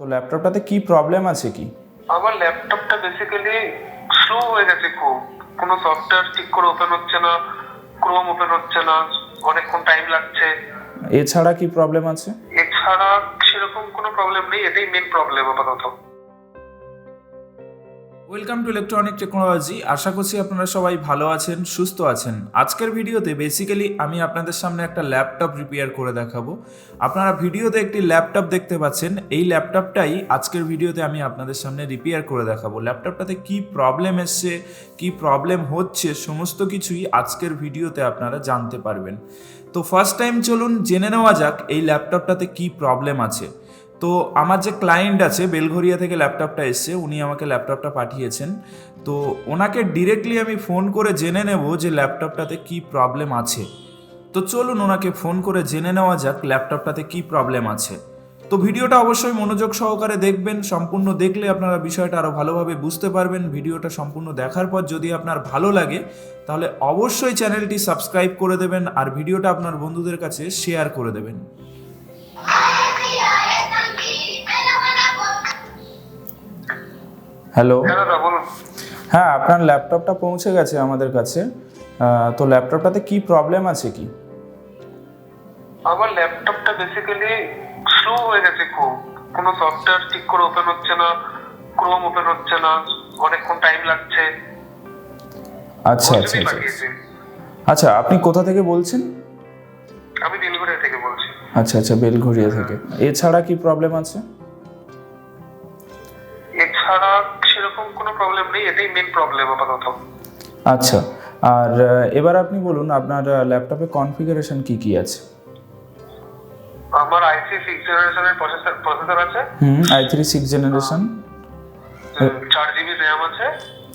তো ল্যাপটপটাতে কি প্রবলেম আছে কি? আমার ল্যাপটপটা বেসিক্যালি স্লো হয়ে গেছে খুব। কোনো সফটওয়্যার ঠিক করে ওপেন হচ্ছে না ক্রোম ওপেন হচ্ছে না অনেকক্ষণ টাইম লাগছে। এছাড়া কি প্রবলেম আছে? এছাড়া সেরকম কোনো প্রবলেম নেই এটাই মেন প্রবলেম আপাতত। ওয়েলকাম টু ইলেকট্রনিক টেকনোলজি আশা করছি আপনারা সবাই ভালো আছেন, সুস্থ আছেন। আজকের ভিডিওতে বেসিক্যালি আমি আপনাদের সামনে একটা ল্যাপটপ রিপেয়ার করে দেখাবো। আপনারা ভিডিওতে একটি ল্যাপটপ দেখতে পাচ্ছেন। এই ল্যাপটপটাই আজকের ভিডিওতে আমি আপনাদের সামনে রিপেয়ার করে দেখাবো। ল্যাপটপটাতে কি প্রবলেম এসছে, কি প্রবলেম হচ্ছে, সমস্ত কিছুই আজকের ভিডিওতে আপনারা জানতে পারবেন। তো ফার্স্ট টাইম চলুন জেনে নেওয়া যাক, এই ল্যাপটপটাতে কি প্রবলেম আছে। তো আমার যে ক্লায়েন্ট আছে বেলঘরিয়া থেকে ল্যাপটপটা এসছে, উনি আমাকে ল্যাপটপটা পাঠিয়েছেন। তো ওনাকে ডিরেক্টলি আমি ফোন করে জেনে নেব যে ল্যাপটপটাতে কি প্রবলেম আছে। তো চলুন ওনাকে ফোন করে জেনে নেওয়া যাক ল্যাপটপটাতে কি প্রবলেম আছে। তো ভিডিওটা অবশ্যই মনোযোগ সহকারে দেখবেন, সম্পূর্ণ দেখলে আপনারা বিষয়টা আরও ভালোভাবে বুঝতে পারবেন। ভিডিওটা সম্পূর্ণ দেখার পর যদি আপনার ভালো লাগে, তাহলে অবশ্যই চ্যানেলটি সাবস্ক্রাইব করে দেবেন আর ভিডিওটা আপনার বন্ধুদের কাছে শেয়ার করে দেবেন। হ্যালো হ্যাঁ দাদা বলুন। হ্যাঁ আপনার ল্যাপটপটা পৌঁছে গেছে আমাদের কাছে। তো ল্যাপটপটাতে কি প্রবলেম আছে কি? আমার ল্যাপটপটা বেসিক্যালি স্লো হয়ে গেছে খুব। কোনো সফটওয়্যার ঠিক করে ওপেন হচ্ছে না ক্রোম ওপেন হচ্ছে না অনেকক্ষণ টাইম লাগছে। আচ্ছা আচ্ছা আচ্ছা। আচ্ছা আপনি কোথা থেকে বলছেন? আমি দিলগুড়িয়া থেকে বলছি। আচ্ছা আচ্ছা বেলঘরিয়া থেকে। এছাড়া কি প্রবলেম আছে? এছাড়া সেরকম কোনো প্রবলেম নেই এটাই মেন প্রবলেম আপাতত। আচ্ছা আর এবার আপনি বলুন আপনার ল্যাপটপে কনফিগারেশন কি কি আছে? আমার আইসি সিক্স জেনারেশনের প্রসেসর প্রসেসর আছে। Hmm I three six generation চার জিবি র্যাম আছে।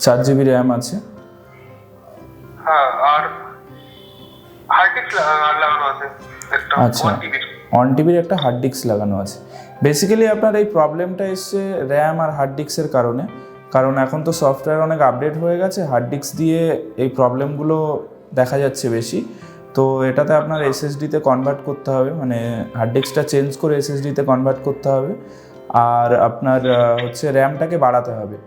চার জিবি র্যাম আছে। হ্যাঁ আর হার্ড ডিস্ক লাগানো আছে। একটা আচ্ছা। ওয়ান একটা হার্ড ডিস্ক লাগানো আছে। বেসিক্যালি আপনার এই প্রবলেমটা এসছে র্যাম আর হার্ড ডিস্কের কারণে। কারণ এখন তো সফটওয়্যার অনেক আপডেট হয়ে গেছে হার্ড ডিস্ক দিয়ে এই প্রবলেমগুলো দেখা যাচ্ছে বেশি। তো এটাতে আপনার এসএসডিতে কনভার্ট করতে হবে মানে হার্ড ডিস্কটা চেঞ্জ করে এসএসডিতে কনভার্ট করতে হবে। আর আপনার হচ্ছে র্যামটাকে বাড়াতে হবে।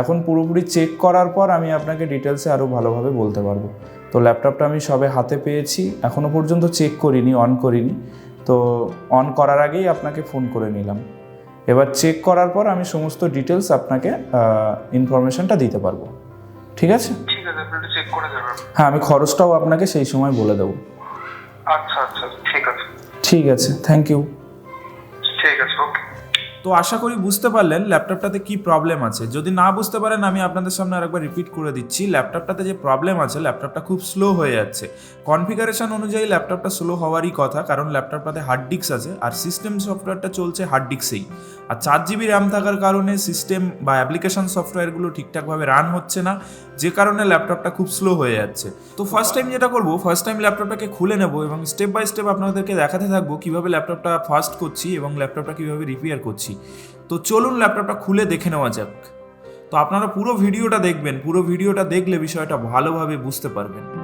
এখন পুরোপুরি চেক করার পর আমি আপনাকে ডিটেলসে আরও ভালোভাবে বলতে পারব। তো ল্যাপটপটা আমি সবে হাতে পেয়েছি এখনও পর্যন্ত চেক করিনি অন করিনি। তো অন করার আগেই আপনাকে ফোন করে নিলাম। এবার চেক করার পর আমি সমস্ত ডিটেলস আপনাকে ইনফরমেশনটা দিতে পারব। ঠিক আছে? ঠিক আছে আপনি চেক করে দেবেন। হ্যাঁ আমি খরচটাও আপনাকে সেই সময় বলে দেবো। আচ্ছা আচ্ছা ঠিক আছে। ঠিক আছে থ্যাংক ইউ তো আশা করি বুঝতে পারলেন ল্যাপটপটাতে কি প্রবলেম আছে। যদি না বুঝতে পারেন, আমি আপনাদের সামনে আরেকবার রিপিট করে দিচ্ছি। ল্যাপটপটাতে যে প্রবলেম আছে, ল্যাপটপটা খুব স্লো হয়ে যাচ্ছে। কনফিগারেশন অনুযায়ী ল্যাপটপটা স্লো হওয়ারই কথা, কারণ ল্যাপটপটাতে হার্ড ডিস্ক আছে আর সিস্টেম সফটওয়্যারটা চলছে হার্ড ডিস্কেই আর চার জিবি র্যাম থাকার কারণে সিস্টেম বা অ্যাপ্লিকেশন সফটওয়্যারগুলো ঠিকঠাকভাবে রান হচ্ছে না, যে কারণে ল্যাপটপটা খুব স্লো হয়ে যাচ্ছে। তো ফার্স্ট টাইম যেটা করব ফার্স্ট টাইম ল্যাপটপটাকে খুলে নেব এবং স্টেপ বাই স্টেপ আপনাদেরকে দেখাতে থাকব কীভাবে ল্যাপটপটা ফার্স্ট করছি এবং ল্যাপটপটা কীভাবে রিপেয়ার করছি। তো চলুন ল্যাপটপটা খুলে দেখে নেওয়া যাক। তো আপনারা পুরো ভিডিওটা দেখবেন, পুরো ভিডিওটা দেখলে বিষয়টা ভালোভাবে বুঝতে পারবেন।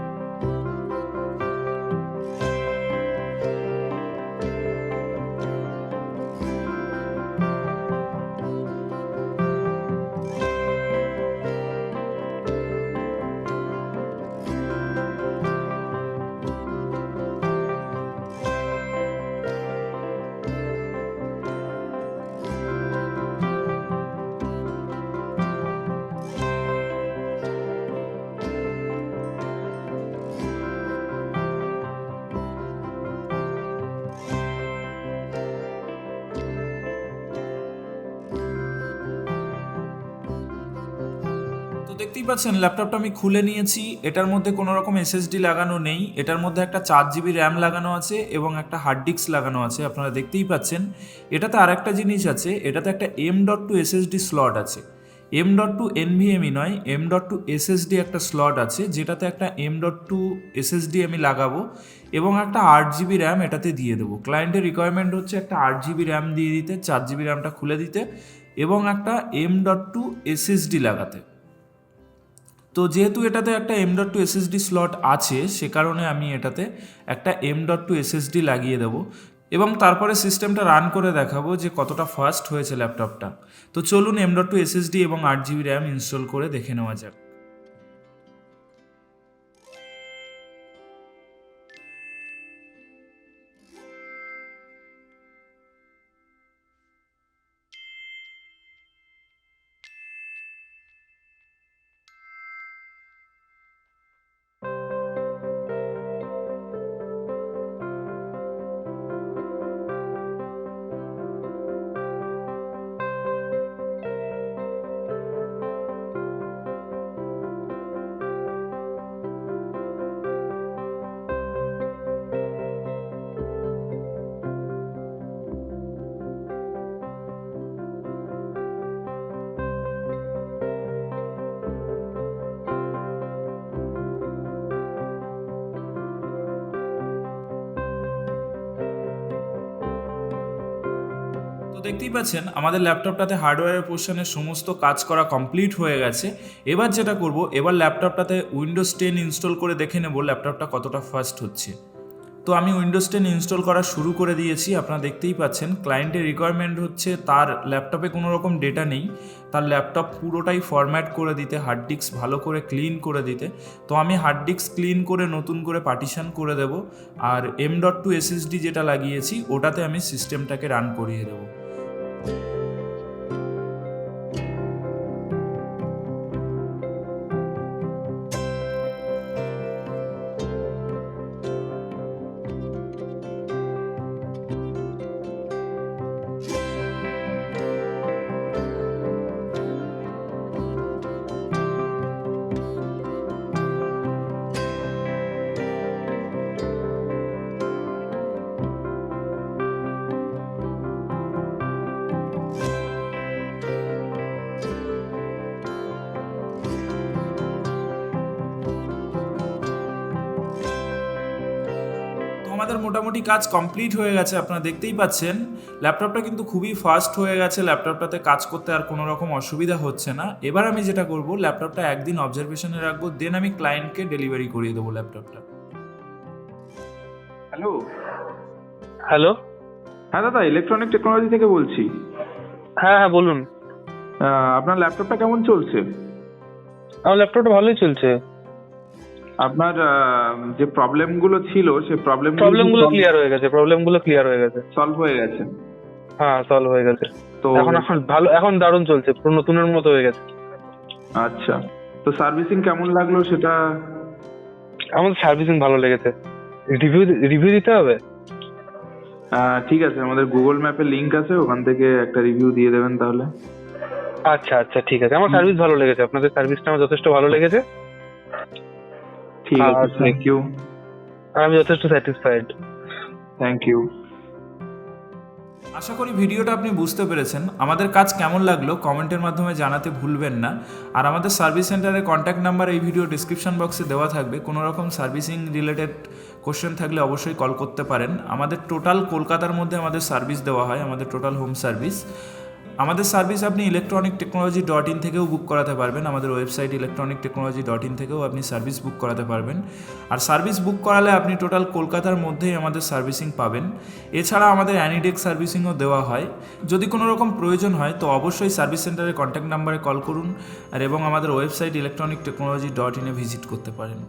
দেখতেই পাচ্ছেন ল্যাপটপটা আমি খুলে নিয়েছি। এটার মধ্যে কোনো রকম এসএসডি লাগানো নেই। এটার মধ্যে একটা চার জিবি র্যাম লাগানো আছে এবং একটা হার্ড ডিস্ক লাগানো আছে, আপনারা দেখতেই পাচ্ছেন। এটাতে আর একটা জিনিস আছে, এটাতে একটা M dot two SSD slot আছে। এম ডট টু এনভিএমই নয় এম ডট টু এসএসডি একটা স্লট আছে, যেটাতে একটা এম ডট টু এসএসডি আমি লাগাবো এবং একটা আট জিবি র্যাম এটাতে দিয়ে দেবো। ক্লায়েন্টের রিকোয়ারমেন্ট হচ্ছে একটা আট জিবি র্যাম দিয়ে দিতে, চার জিবি র্যামটা খুলে দিতে এবং একটা এম ডট টু এসএসডি লাগাতে। তো যেহেতু এটাতে একটা M dot two SSD slot আছে, সে কারণে আমি এটাতে একটা এম ডট টু এসএসডি লাগিয়ে দেবো এবং তারপরে সিস্টেমটা রান করে দেখাবো যে কতটা ফাস্ট হয়েছে ল্যাপটপটা তো চলুন এম ডট টু এসএসডি এবং আট জিবি র্যাম ইনস্টল করে দেখে নেওয়া যাক। তো দেখতেই পাচ্ছেন, আমাদের ল্যাপটপটাতে হার্ডওয়্যারের পোর্শনের সমস্ত কাজ করা কমপ্লিট হয়ে গেছে। এবার যেটা করব, এবার ল্যাপটপটাতে উইন্ডোজ টেন ইনস্টল করে দেখে নেব ল্যাপটপটা কতটা ফাস্ট হচ্ছে। তো আমি উইন্ডোজ টেন ইনস্টল করা শুরু করে দিয়েছি, আপনারা দেখতেই পাচ্ছেন ক্লায়েন্টের রিকোয়ারমেন্ট হচ্ছে তার ল্যাপটপে কোনো রকম ডেটা নেই, তার ল্যাপটপ পুরোটাই ফরম্যাট করে দিতে হার্ড ডিস্ক ভালো করে ক্লিন করে দিতে। তো আমি হার্ড ডিস্ক ক্লিন করে নতুন করে পার্টিশন করে দেব, আর এম ডট টু এসএসডি যেটা লাগিয়েছি, ওটাতে আমি সিস্টেমটাকে রান করিয়ে দেবো। আমাদের মোটামুটি কাজ কমপ্লিট হয়ে গেছে আপনারা দেখতেই পাচ্ছেন। ল্যাপটপটা কিন্তু খুবই ফাস্ট হয়ে গেছে ল্যাপটপটাতে কাজ করতে আর কোনো রকম অসুবিধা হচ্ছে না। এবার আমি যেটা করব ল্যাপটপটা একদিন অবজারভেশনে রাখব দেন আমি ক্লায়েন্টকে ডেলিভারি করিয়ে দেবো ল্যাপটপটা হ্যালো হ্যালো হ্যাঁ দাদা ইলেকট্রনিক টেকনোলজি থেকে বলছি। হ্যাঁ হ্যাঁ বলুন। আপনার ল্যাপটপটা কেমন চলছে? আমার ল্যাপটপটা ভালোই চলছে। আপনার যে প্রবলেমগুলো ছিল সেই প্রবলেম প্রবলেমগুলো ক্লিয়ার হয়ে গেছে প্রবলেমগুলো ক্লিয়ার হয়ে গেছে। সলভ হয়ে গেছে। হ্যাঁ সলভ হয়ে গেছে। তো এখন এখন ভালো এখন দারুণ চলছে পুরো নতুনের মতো হয়ে গেছে। আচ্ছা তো সার্ভিসিং কেমন লাগল সেটা? আমার সার্ভিসিং ভালো লেগেছে। রিভিউ রিভিউ দিতে হবে? ঠিক আছে আমাদের গুগল ম্যাপে লিংক আছে ওখান থেকে একটা রিভিউ দিয়ে দেবেন তাহলে। আচ্ছা আচ্ছা ঠিক আছে। আমার সার্ভিস ভালো লেগেছে আপনাদের সার্ভিসটা আমার যথেষ্ট ভালো লেগেছে। ঠিক আছে। থ্যাংক ইউ আমি যথেষ্ট স্যাটিসফাইড থ্যাংক ইউ আশা করি ভিডিওটা আপনি বুঝতে পেরেছেন। আমাদের কাজ কেমন লাগল কমেন্টের মাধ্যমে জানাতে ভুলবেন না। আর আমাদের সার্ভিস সেন্টারের কন্ট্যাক্ট নাম্বার এই ভিডিও ডিসক্রিপশন বক্সে দেওয়া থাকবে। কোনো রকম সার্ভিসিং রিলেটেড কোশ্চেন থাকলে অবশ্যই কল করতে পারেন। আমাদের টোটাল কলকাতার মধ্যে আমাদের সার্ভিস দেওয়া হয় আমাদের টোটাল হোম সার্ভিস আমাদের সার্ভিস আপনি ইলেকট্রনিক টেকনোলজি ডট ইন থেকেও বুক করাতে পারবেন। আমাদের website electronic technology dot in থেকেও আপনি সার্ভিস বুক করাতে পারবেন। আর সার্ভিস বুক করালে আপনি টোটাল কলকাতার মধ্যেই আমাদের সার্ভিসিং পাবেন। এছাড়া আমাদের অ্যানিডেক সার্ভিসিংও দেওয়া হয়। যদি কোনো রকম প্রয়োজন হয়, তো অবশ্যই সার্ভিস সেন্টারের কন্ট্যাক্ট নাম্বারে কল করুন। আর এবং আমাদের ওয়েবসাইট ইলেকট্রনিক টেকনোলজি ডট ইনে ভিজিট করতে পারেন।